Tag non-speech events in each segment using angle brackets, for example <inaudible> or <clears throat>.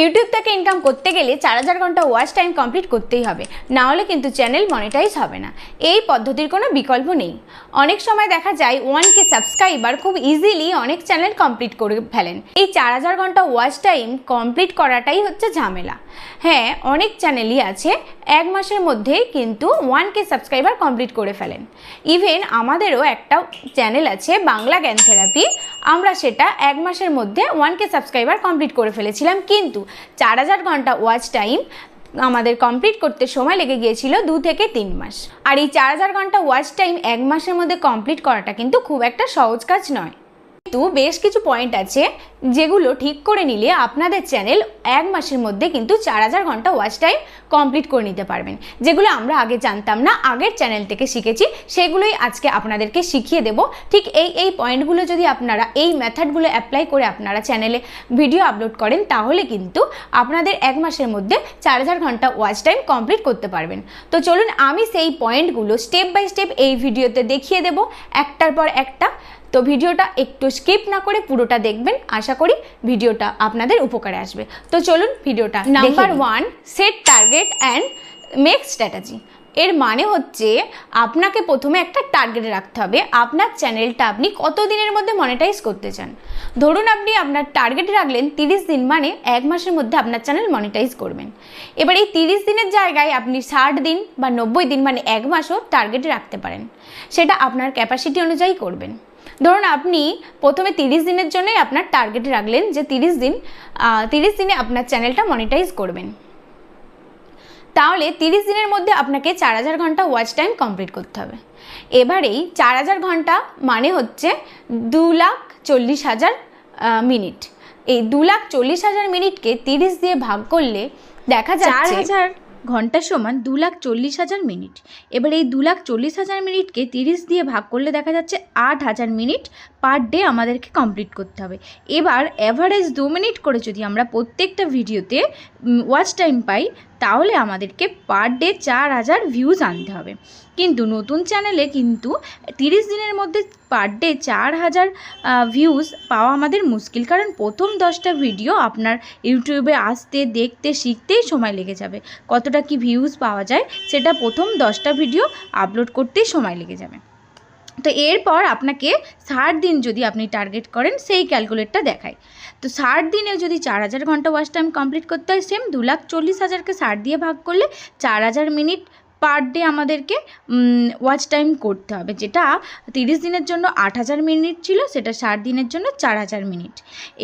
YouTube থেকে income করতে গেলে চার হাজার ঘণ্টা ওয়াচ টাইম কমপ্লিট করতেই হবে। না হলে কিন্তু চ্যানেল মনিটাইজ হবে না। এই পদ্ধতির কোনো বিকল্প নেই। অনেক সময় দেখা যায় ওয়ান কে সাবস্ক্রাইবার খুব ইজিলি অনেক চ্যানেল কমপ্লিট করে ফেলেন। এই চার হাজার ঘণ্টা ওয়াচ টাইম কমপ্লিট করাটাই হচ্ছে ঝামেলা। হ্যাঁ অনেক চ্যানেলই আছে, এক মাসের মধ্যেই কিন্তু ওয়ান কে সাবস্ক্রাইবার কমপ্লিট করে ফেলেন। ইভেন আমাদেরও একটা চ্যানেল আছে, বাংলা জ্ঞান থেরাপি আমরা সেটা এক মাসের মধ্যে ওয়ান কে সাবস্ক্রাইবার কমপ্লিট করে ফেলেছিলাম। কিন্তু চার হাজার ঘণ্টা ওয়াচ টাইম আমাদের কমপ্লিট করতে সময় লেগে গিয়েছিল দু থেকে তিন মাস। আর এই চার হাজার ঘণ্টা ওয়াচ টাইম এক মাসের মধ্যে কমপ্লিট করাটা কিন্তু খুব একটা সহজ কাজ নয়। কিন্তু বেশ কিছু পয়েন্ট আছে যেগুলো ঠিক করে নিলে আপনাদের চ্যানেল এক মাসের মধ্যে কিন্তু চার হাজার ঘণ্টা ওয়াচ টাইম কমপ্লিট করে নিতে পারবেন। যেগুলো আমরা আগে জানতাম না, আগের চ্যানেল থেকে শিখেছি, সেগুলোই আজকে আপনাদেরকে শিখিয়ে দেব। ঠিক এই এই পয়েন্টগুলো যদি আপনারা, এই মেথডগুলো অ্যাপ্লাই করে আপনারা চ্যানেলে ভিডিও আপলোড করেন, তাহলে কিন্তু আপনাদের এক মাসের মধ্যে চার হাজার ঘণ্টা ওয়াচ টাইম কমপ্লিট করতে পারবেন। তো চলুন আমি সেই পয়েন্টগুলো স্টেপ বাই স্টেপ এই ভিডিওতে দেখিয়ে দেব, একটার পর একটা। তো ভিডিওটা একটু স্কিপ না করে পুরোটা দেখবেন, আশা করি ভিডিওটা আপনাদের উপকারে আসবে। তো চলুন ভিডিওটা number one set target and make strategy এর মানে হচ্ছে আপনাকে প্রথমে একটা টার্গেট রাখতে হবে, আপনার চ্যানেলটা আপনি কত দিনের মধ্যে মনিটাইজ করতে চান। ধরুন আপনি আপনার টার্গেট রাখলেন তিরিশ দিন মানে এক মাসের মধ্যে আপনার চ্যানেল মনিটাইজ করবেন। এবার এই তিরিশ দিনের জায়গায় আপনি ষাট দিন বা নব্বই দিন মানে এক মাসও টার্গেট রাখতে পারেন। সেটা আপনার ক্যাপাসিটি অনুযায়ী করবেন। ধরুন আপনি প্রথমে তিরিশ দিনের জন্যই আপনার টার্গেট রাখলেন যে তিরিশ দিন তিরিশ দিনে আপনার চ্যানেলটা মনিটাইজ করবেন। তাহলে তিরিশ দিনের মধ্যে আপনাকে চার হাজার ঘণ্টা ওয়াচ টাইম কমপ্লিট করতে হবে। এবারেই চার হাজার ঘণ্টা মানে হচ্ছে দু লাখ চল্লিশ হাজার মিনিট এই দু লাখ চল্লিশ হাজার মিনিটকে তিরিশ দিয়ে ভাগ করলে দেখা চার যাচ্ছে হাজার ঘণ্টা সমান দু লাখ চল্লিশ হাজার মিনিট এবার এই দু লাখ চল্লিশ হাজার মিনিটকে তিরিশ দিয়ে ভাগ করলে দেখা যাচ্ছে আট হাজার মিনিট পার ডে আমাদেরকে কমপ্লিট করতে হবে। এবার অ্যাভারেজ দু মিনিট করে যদি আমরা প্রত্যেকটা ভিডিওতে ওয়াচ টাইম পাই, তাহলে আমাদেরকে পার ডে চার হাজার ভিউজ আনতে হবে। কিন্তু নতুন চ্যানেলে কিন্তু তিরিশ দিনের মধ্যে পার ডে চার হাজার ভিউজ পাওয়া আমাদের মুশকিল। কারণ প্রথম দশটা ভিডিও আপনার ইউটিউবে আসতে, দেখতে, শিখতেই সময় লেগে যাবে। কতটা কি ভিউজ পাওয়া যায়, সেটা প্রথম দশটা ভিডিও আপলোড করতেই সময় লেগে যাবে। তো এরপর আপনাকে ষাট দিন যদি আপনি টার্গেট করেন, সেই ক্যালকুলেটটা দেখায় তো ষাট দিনে যদি চার হাজার ঘণ্টা ওয়াচ টাইম কমপ্লিট করতে হয় সেম দু লাখ চল্লিশ হাজারকে ষাট দিয়ে ভাগ করলে চার হাজার মিনিট পার ডে আমাদেরকে ওয়াচ টাইম করতে হবে। যেটা তিরিশ দিনের জন্য আট হাজার মিনিট ছিল, সেটা ষাট দিনের জন্য চার হাজার মিনিট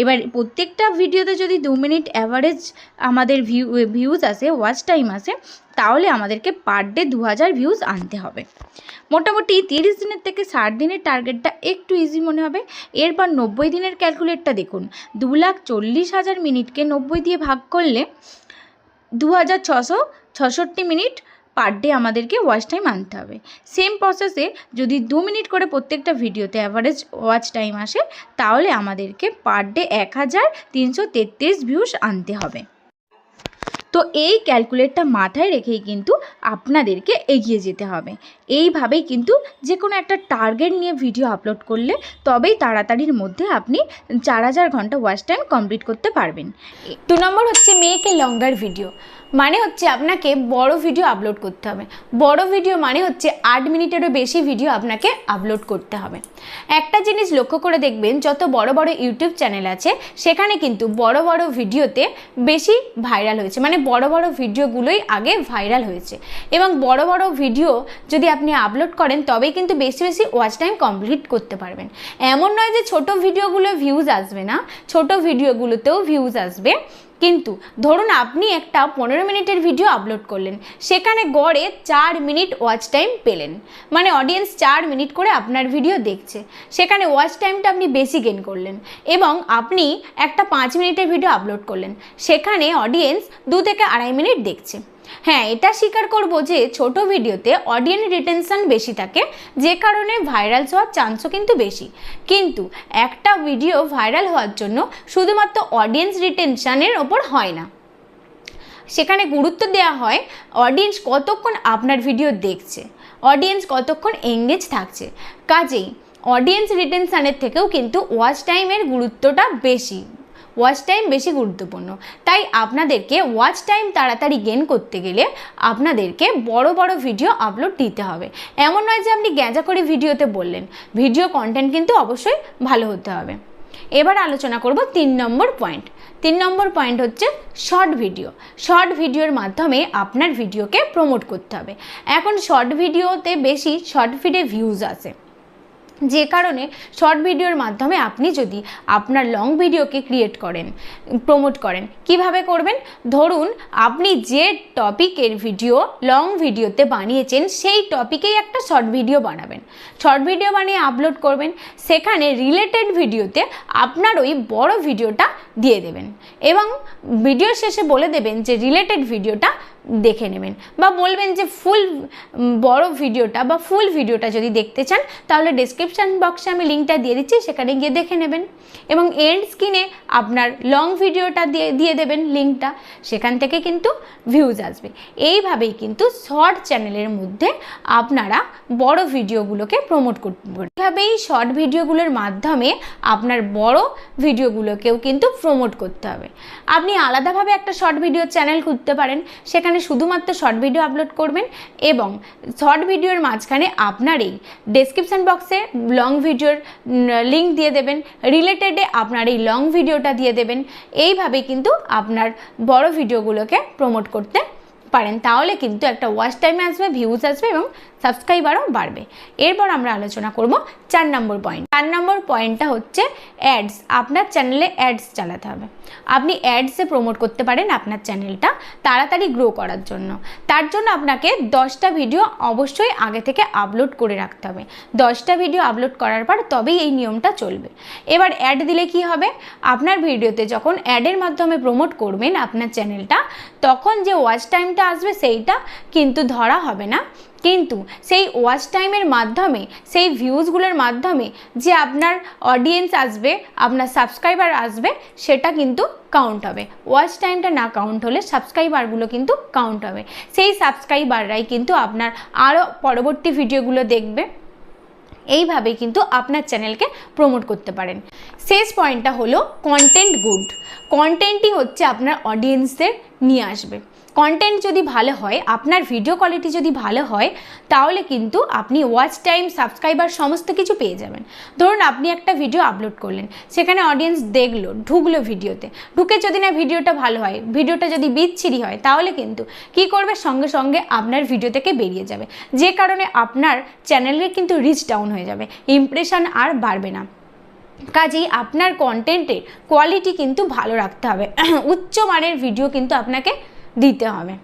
এবার প্রত্যেকটা ভিডিওতে যদি দু মিনিট অ্যাভারেজ আমাদের ভিউ ভিউজ আসে ওয়াচ টাইম আসে, তাহলে আমাদেরকে পার ডে দু হাজার ভিউজ আনতে হবে। মোটামুটি তিরিশ দিনের থেকে ষাট দিনের টার্গেটটা একটু ইজি মনে হবে। এরপর নব্বই দিনের ক্যালকুলেটটা দেখুন। দু লাখ চল্লিশ হাজার মিনিটকে নব্বই দিয়ে ভাগ করলে দু হাজার ছশো ছষট্টি মিনিট পার ডে আমাদেরকে ওয়াচ টাইম আনতে হবে। সেম প্রসেসে যদি দু মিনিট করে প্রত্যেকটা ভিডিওতে অ্যাভারেজ ওয়াচ টাইম আসে, তাহলে আমাদেরকে পার ডে এক হাজার তিনশো তেত্রিশ ভিউস আনতে হবে। তো এই ক্যালকুলেটটা মাথায় রেখেই কিন্তু আপনাদেরকে এগিয়ে যেতে হবে। এইভাবেই কিন্তু যে কোনো একটা টার্গেট নিয়ে ভিডিও আপলোড করলে তবেই তাড়াতাড়ির মধ্যে আপনি চার হাজার ঘণ্টা ওয়াচ টাইম কমপ্লিট করতে পারবেন। দু নম্বর হচ্ছে মেয়েকে লঙ্গার ভিডিও মানে হচ্ছে আপনাকে বড় ভিডিও আপলোড করতে হবে। বড় ভিডিও মানে হচ্ছে আট মিনিটেরও বেশি ভিডিও আপনাকে আপলোড করতে হবে। একটা জিনিস লক্ষ্য করে দেখবেন, যত বড় বড় ইউটিউব চ্যানেল আছে, সেখানে কিন্তু বড় বড় ভিডিওতে বেশি ভাইরাল হয়েছে। মানে বড় বড় ভিডিওগুলোই আগে ভাইরাল হয়েছে। এবং বড় বড় ভিডিও যদি আপনি আপলোড করেন, তবেই কিন্তু বেশি বেশি ওয়াচ টাইম কমপ্লিট করতে পারবেন। এমন নয় যে ছোট ভিডিওগুলো ভিউজ আসবে না, ছোট ভিডিওগুলোতেও ভিউজ আসবে। কিন্তু ধরুন আপনি একটা পনেরো মিনিটের ভিডিও আপলোড করলেন, সেখানে গড়ে চার মিনিট ওয়াচ টাইম পেলেন। মানে অডিয়েন্স চার মিনিট করে আপনার ভিডিও দেখছে। সেখানে ওয়াচ টাইমটা আপনি বেশি গেন করলেন এবং আপনি একটা পাঁচ মিনিটের ভিডিও আপলোড করলেন। সেখানে অডিয়েন্স দু থেকে আড়াই মিনিট দেখছে। হ্যাঁ এটা স্বীকার করব যে ছোট ভিডিওতে অডিয়েন্স রিটেনশন বেশি থাকে, যে কারণে ভাইরাল হওয়ার চান্সও কিন্তু বেশি। কিন্তু একটা ভিডিও ভাইরাল হওয়ার জন্য শুধুমাত্র অডিয়েন্স রিটেনশনের ওপর হয় না। সেখানে গুরুত্ব দেওয়া হয় অডিয়েন্স কতক্ষণ আপনার ভিডিও দেখছে অডিয়েন্স কতক্ষণ এঙ্গেজ থাকছে। কাজেই অডিয়েন্স রিটেনশনের থেকেও কিন্তু ওয়াচ টাইমের গুরুত্বটা বেশি। ওয়াচ টাইম বেশি গুরুত্বপূর্ণ। তাই আপনাদেরকে ওয়াচ টাইম তাড়াতাড়ি গেন করতে গেলে আপনাদেরকে বড় বড় ভিডিও আপলোড দিতে হবে। এমন নয় যে আপনি গ্যাঁজা করে ভিডিওতে বললেন। ভিডিও কন্টেন্ট কিন্তু অবশ্যই ভালো হতে হবে। এবার আলোচনা করব তিন নম্বর পয়েন্ট তিন নম্বর পয়েন্ট হচ্ছে শর্ট ভিডিও শর্ট ভিডিওর মাধ্যমে আপনার ভিডিওকে প্রমোট করতে হবে। এখন শর্ট ভিডিওতে বেশি শর্ট ফিডে ভিউজ আসে। যে কারণে শর্ট ভিডিওর মাধ্যমে আপনি যদি আপনার লং ভিডিওকে ক্রিয়েট করেন প্রমোট করেন, কীভাবে করবেন? ধরুন, আপনি যে টপিকের ভিডিও লং ভিডিওতে বানিয়েছেন, সেই টপিকেই একটা শর্ট ভিডিও বানাবেন। শর্ট ভিডিও বানিয়ে আপলোড করবেন, সেখানে রিলেটেড ভিডিওতে আপনার ওই বড় ভিডিওটা দিয়ে দেবেন। এবং ভিডিও শেষে বলে দেবেন যে রিলেটেড ভিডিওটা দেখে নেবেন। বা বলবেন যে ফুল বড় ভিডিওটা বা ফুল ভিডিওটা যদি দেখতে চান, তাহলে ডিসক্রিপশান বক্সে আমি লিঙ্কটা দিয়ে দিচ্ছি, সেখানে গিয়ে দেখে নেবেন। এবং এন্ড স্ক্রিনে আপনার লং ভিডিওটা দিয়ে দিয়ে দেবেন লিঙ্কটা সেখান থেকে কিন্তু ভিউজ আসবে। এইভাবেই কিন্তু শর্ট চ্যানেলের মধ্যে আপনারা বড় ভিডিওগুলোকে প্রমোট করতে এইভাবেই শর্ট ভিডিওগুলোর মাধ্যমে আপনার বড় ভিডিওগুলোকেও কিন্তু প্রমোট করতে হবে। আপনি আলাদাভাবে একটা শর্ট ভিডিও চ্যানেল খুলতে পারেন, সেখানে শুধুমাত্র শর্ট ভিডিও আপলোড করবেন এবং শর্ট ভিডিওর মাঝখানে আপনার এই ডেসক্রিপশান বক্সে লং ভিডিওর লিঙ্ক দিয়ে দেবেন রিলেটেডে আপনার এই লং ভিডিওটা দিয়ে দেবেন। এইভাবে কিন্তু আপনার বড় ভিডিওগুলোকে প্রমোট করতে পারেন, তাহলে কিন্তু একটা ওয়াচ টাইমে আসবে ভিউজ আসবে এবং সাবস্ক্রাইবারও বাড়বে। এরপর আমরা আলোচনা করব চার নম্বর পয়েন্ট চার নম্বর পয়েন্টটা হচ্ছে অ্যাডস আপনার চ্যানেলে অ্যাডস চালাতে হবে। আপনি অ্যাডসে প্রমোট করতে পারেন আপনার চ্যানেলটা তাড়াতাড়ি গ্রো করার জন্য। তার জন্য আপনাকে দশটা ভিডিও অবশ্যই আগে থেকে আপলোড করে রাখতে হবে। দশটা ভিডিও আপলোড করার পর তবেই এই নিয়মটা চলবে। এবার অ্যাড দিলে কি হবে? আপনার ভিডিওতে যখন অ্যাডের মাধ্যমে প্রমোট করবেন আপনার চ্যানেলটা তখন যে ওয়াচ টাইমটা আসবে সেইটা কিন্তু ধরা হবে না। কিন্তু সেই ওয়াচ টাইমের মাধ্যমে, সেই ভিউজগুলোর মাধ্যমে যে আপনার অডিয়েন্স আসবে, আপনার সাবস্ক্রাইবার আসবে, সেটা কিন্তু কাউন্ট হবে। ওয়াচ টাইমটা না কাউন্ট হলে সাবস্ক্রাইবারগুলো কিন্তু কাউন্ট হবে। সেই সাবস্ক্রাইবাররাই কিন্তু আপনার আরও পরবর্তী ভিডিওগুলো দেখবে। এইভাবে কিন্তু আপনার চ্যানেলকে প্রমোট করতে পারেন। শেষ পয়েন্টটা হলো কন্টেন্ট গুড কন্টেন্টই হচ্ছে আপনার অডিয়েন্সদের নিয়ে আসবে। কন্টেন্ট যদি ভালো হয়, আপনার ভিডিও কোয়ালিটি যদি ভালো হয়, তাহলে কিন্তু আপনি ওয়াচ টাইম সাবস্ক্রাইবার সমস্ত কিছু পেয়ে যাবেন। ধরুন আপনি একটা ভিডিও আপলোড করলেন, সেখানে অডিয়েন্স দেখল, ঢুকলো ভিডিওতে ঢুকে যদি না ভিডিওটা ভালো হয় ভিডিওটা যদি বিচ্ছিরি হয়, তাহলে কিন্তু কি করবে? সঙ্গে সঙ্গে আপনার ভিডিও থেকে বেরিয়ে যাবে। যে কারণে আপনার চ্যানেলের কিন্তু রিচ ডাউন হয়ে যাবে ইমপ্রেশন আর বাড়বে না। কাজেই আপনার কন্টেন্টের কোয়ালিটি কিন্তু ভালো রাখতে হবে। <clears throat> উচ্চমানের ভিডিও কিন্তু আপনাকে দিতে হবে।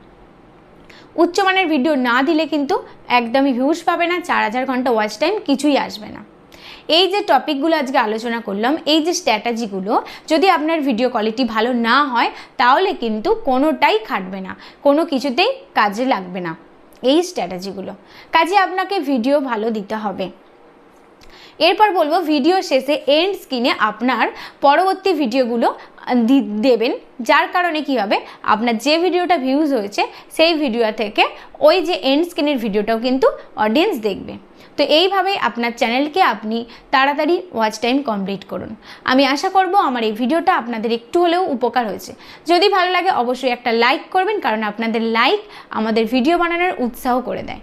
উচ্চমানের ভিডিও না দিলে কিন্তু একদমই ভিউজ পাবে না, চার হাজার ঘণ্টা ওয়াচ টাইম কিছুই আসবে না। এই যে টপিকগুলো আজকে আলোচনা করলাম, এই যে স্ট্র্যাটাজিগুলো যদি আপনার ভিডিও কোয়ালিটি ভালো না হয়, তাহলে কিন্তু কোনোটাই খাটবে না, কোনো কিছুতেই কাজে লাগবে না। এই স্ট্র্যাটাজিগুলো কাজে আপনাকে ভিডিও ভালো দিতে হবে। এরপর বলব ভিডিও শেষে এন্ড স্ক্রিনে আপনার পরবর্তী ভিডিওগুলো দেবেন। যার কারণে কি হবে? আপনার যে ভিডিওটা ভিউজ হয়েছে, সেই ভিডিও থেকে ওই যে এন্ড স্ক্রিনের ভিডিওটাও কিন্তু অডিয়েন্স দেখবে। তো এইভাবেই আপনার চ্যানেলকে আপনি তাড়াতাড়ি ওয়াচ টাইম কমপ্লিট করুন। আমি আশা করব আমার এই ভিডিওটা আপনাদের একটু হলেও উপকার হয়েছে। যদি ভালো লাগে, অবশ্যই একটা লাইক করবেন, কারণ আপনাদের লাইক আমাদের ভিডিও বানানোর উৎসাহ করে দেয়।